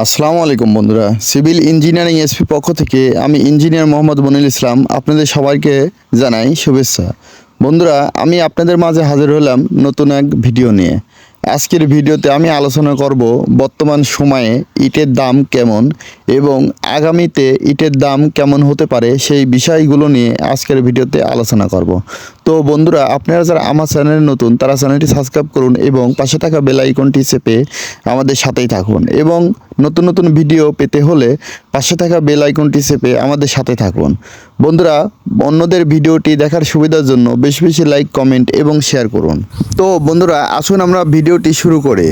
আসসালামু আলাইকুম বন্ধুরা। সিভিল ইঞ্জিনিয়ারিং এসপি পক্ষ থেকে আমি ইঞ্জিনিয়ার মোহাম্মদ মনিল ইসলাম আপনাদের সবাইকে জানাই শুভেচ্ছা। বন্ধুরা, আমি আপনাদের মাঝে হাজির হলাম নতুন এক ভিডিও নিয়ে। আজকের ভিডিওতে আমি আলোচনা করব বর্তমান সময়ে ইটের দাম কেমন এবং আগামীতে ইটের দাম কেমন হতে পারে সেই বিষয়গুলো নিয়ে আজকের ভিডিওতে আলোচনা করব। তো বন্ধুরা, আপনারা যারা আমার চ্যানেলে নতুন, তারা চ্যানেলটি সাবস্ক্রাইব করুন এবং পাশে থাকা বেল আইকনটি চেপে আমাদের সাথেই থাকুন এবং নতুন নতুন ভিডিও পেতে হলে পাশে থাকা বেল আইকনটি চেপে আমাদের সাথে থাকুন। বন্ধুরা, অন্যদের ভিডিওটি দেখার সুবিধার জন্য বেশি বেশি লাইক, কমেন্ট এবং শেয়ার করুন। তো বন্ধুরা, আসুন আমরা ভিডিওটি শুরু করে।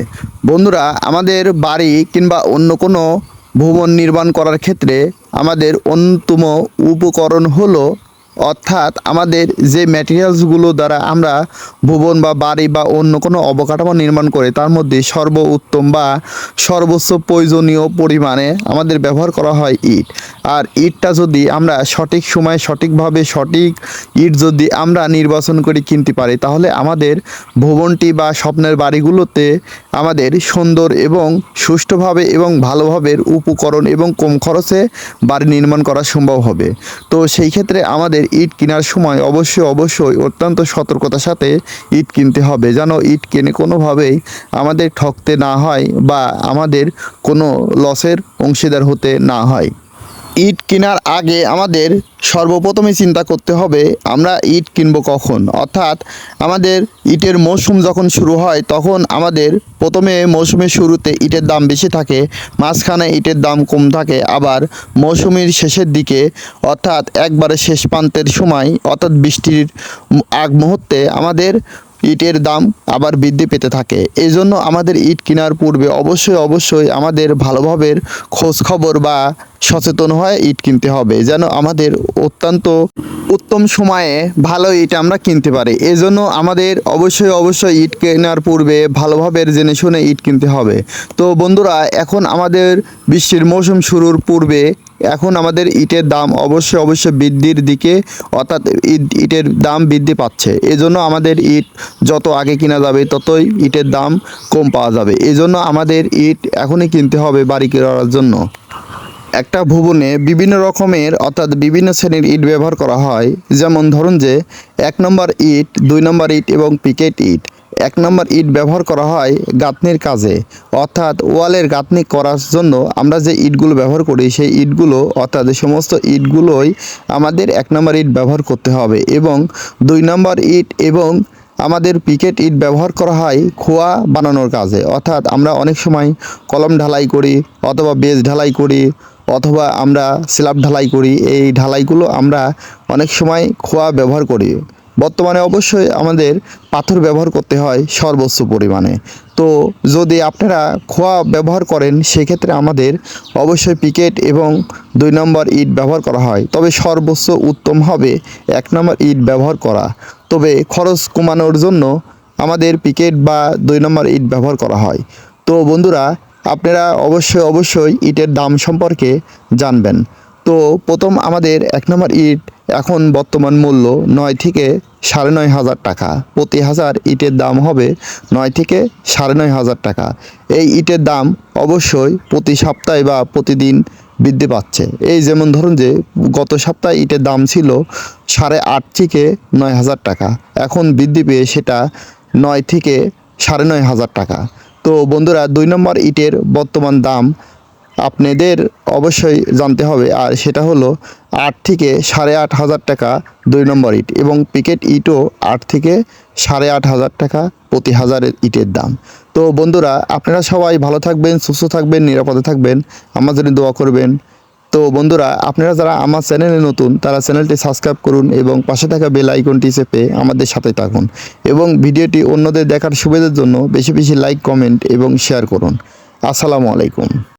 বন্ধুরা, আমাদের বাড়ি কিংবা অন্য কোনো ভবন নির্মাণ করার ক্ষেত্রে আমাদের অন্যতম উপকরণ হলো অর্থাৎ আমাদের যে ম্যাটেরিয়ালসগুলো দ্বারা আমরা ভবন বা বাড়ি বা অন্য কোনো অবকাঠামো নির্মাণ করে, তার মধ্যে সর্ব উত্তম বা সর্বোচ্চ প্রয়োজনীয় পরিমাণে আমাদের ব্যবহার করা হয় ইট। আর ইটটা যদি আমরা সঠিক সময়ে সঠিকভাবে সঠিক ইট যদি আমরা নির্বাচন করে কিনতে পারি, তাহলে আমাদের ভবনটি বা স্বপ্নের বাড়িগুলোতে আমাদের সুন্দর এবং সুষ্ঠুভাবে এবং ভালোভাবে উপকরণ এবং কম খরচে বাড়ি নির্মাণ করা সম্ভব হবে। তো সেই ক্ষেত্রে আমাদের ইট কেনার সময় অবশ্যই অবশ্যই অত্যন্ত সতর্কতার সাথে ইট কিনতে হবে, যেন ইট কেনে কোনোভাবেই আমাদের ঠকতে না হয় বা আমাদের কোনো লসের অংশীদার হতে না হয়। ইট কেনার আগে আমাদের সর্বপ্রথমে চিন্তা করতে হবে, আমরা ইট কিনব কখন? অর্থাৎ আমাদের ইটের মৌসুম যখন শুরু হয়, তখন আমাদের প্রথমে মৌসুমের শুরুতে ইটের দাম বেশি থাকে, মাঝখানে ইটের দাম কম থাকে, আবার মৌসুমের শেষের দিকে, অর্থাৎ একবারে শেষ প্রান্তের সময়, অর্থাৎ বৃষ্টির আগ মুহূর্তে আমাদের ইটের দাম আবার বৃদ্ধি পেতে থাকে। এই জন্য আমাদের ইট কেনার পূর্বে অবশ্যই অবশ্যই আমাদের ভালোভাবে খোঁজ খবর বা সচেতন হয়ে ইট কিনতে হবে, যেন আমাদের অত্যন্ত উত্তম সময়ে ভালো ইট আমরা কিনতে পারি। এই জন্য আমাদের অবশ্যই অবশ্যই ইট কেনার পূর্বে ভালোভাবে জেনে শুনে ইট কিনতে হবে। তো বন্ধুরা, এখন আমাদের বৃষ্টির মৌসুম শুরুর পূর্বে এখন আমাদের ইটের দাম অবশ্যই অবশ্যই বৃদ্ধির দিকে, অর্থাৎ ইট- ইটের দাম বৃদ্ধি পাচ্ছে। এজন্য আমাদের ইট যত আগে কিনা যাবে, ততই ইটের দাম কম পাওয়া যাবে। এজন্য আমাদের ইট এখনই কিনতে হবে বাড়ি কেনার জন্য। একটা ভবনে বিভিন্ন রকমের, অর্থাৎ বিভিন্ন শ্রেণির ইট ব্যবহার করা হয়। যেমন ধরুন যে, এক নম্বর ইট, দুই নম্বর ইট এবং পিকেট ইট। এক নম্বর ইট ব্যবহার করা হয় গাঁথনির কাজে। অর্থাৎ ওয়ালের গাঁথনি করার জন্য আমরা যে ইটগুলো ব্যবহার করি, সেই ইটগুলো, অর্থাৎ সমস্ত ইটগুলোই আমাদের এক নম্বর ইট ব্যবহার করতে হবে এবং দুই নম্বর ইট এবং আমাদের পিকেট ইট ব্যবহার করা হয় খোয়া বানানোর কাজে। অর্থাৎ আমরা অনেক সময় কলম ঢালাই করি অথবা বেজ ঢালাই করি অথবা আমরা স্ল্যাব ঢালাই করি। এই ঢালাইগুলো আমরা অনেক সময় খোয়া ব্যবহার করি। বর্তমানে অবশ্যই আমাদের পাথর ব্যবহার করতে হয় সর্বোচ্চ পরিমাণে। তো যদি আপনারা খোয়া ব্যবহার করেন, সেক্ষেত্রে আমাদের অবশ্যই পিকেট এবং দুই নম্বর ইট ব্যবহার করা হয়। তবে সর্বোচ্চ উত্তম হবে এক নম্বর ইট ব্যবহার করা। তবে খরচ কমানোর জন্য আমাদের পিকেট বা দুই নম্বর ইট ব্যবহার করা হয়। তো বন্ধুরা, আপনারা অবশ্যই অবশ্যই ইটের দাম সম্পর্কে জানবেন। তো প্রথম আমাদের এক নম্বর ইট এখন বর্তমান মূল্য নয় থেকে সাড়ে নয় হাজার টাকা। প্রতি হাজার ইটের দাম হবে নয় থেকে সাড়ে নয় হাজার টাকা। এই ইটের দাম অবশ্যই প্রতি সপ্তাহে বা প্রতিদিন বৃদ্ধি পাচ্ছে। এই যেমন ধরুন যে গত সপ্তাহে ইটের দাম ছিল সাড়ে আট থেকে নয় হাজার টাকা। এখন বৃদ্ধি পেয়ে সেটা নয় থেকে সাড়ে নয় হাজার টাকা। তো বন্ধুরা, দুই নম্বর ইটের বর্তমান দাম আপনাদের অবশ্যই জানতে হবে, আর সেটা হলো আট থেকে সাড়ে আট হাজার টাকা দুই নম্বর ইট এবং পিকেট ইটও আট থেকে সাড়ে আট হাজার টাকা প্রতি হাজারের ইটের দাম। তো বন্ধুরা, আপনারা সবাই ভালো থাকবেন, সুস্থ থাকবেন, নিরাপদে থাকবেন, আমার জন্য দোয়া করবেন। তো বন্ধুরা, আপনারা যারা আমার চ্যানেলে নতুন, তারা চ্যানেলটি সাবস্ক্রাইব করুন এবং পাশে থাকা বেল আইকনটি চেপে আমাদের সাথে থাকুন এবং ভিডিওটি অন্যদের দেখার সুবিধার জন্য বেশি বেশি লাইক, কমেন্ট এবং শেয়ার করুন। আসসালামু আলাইকুম।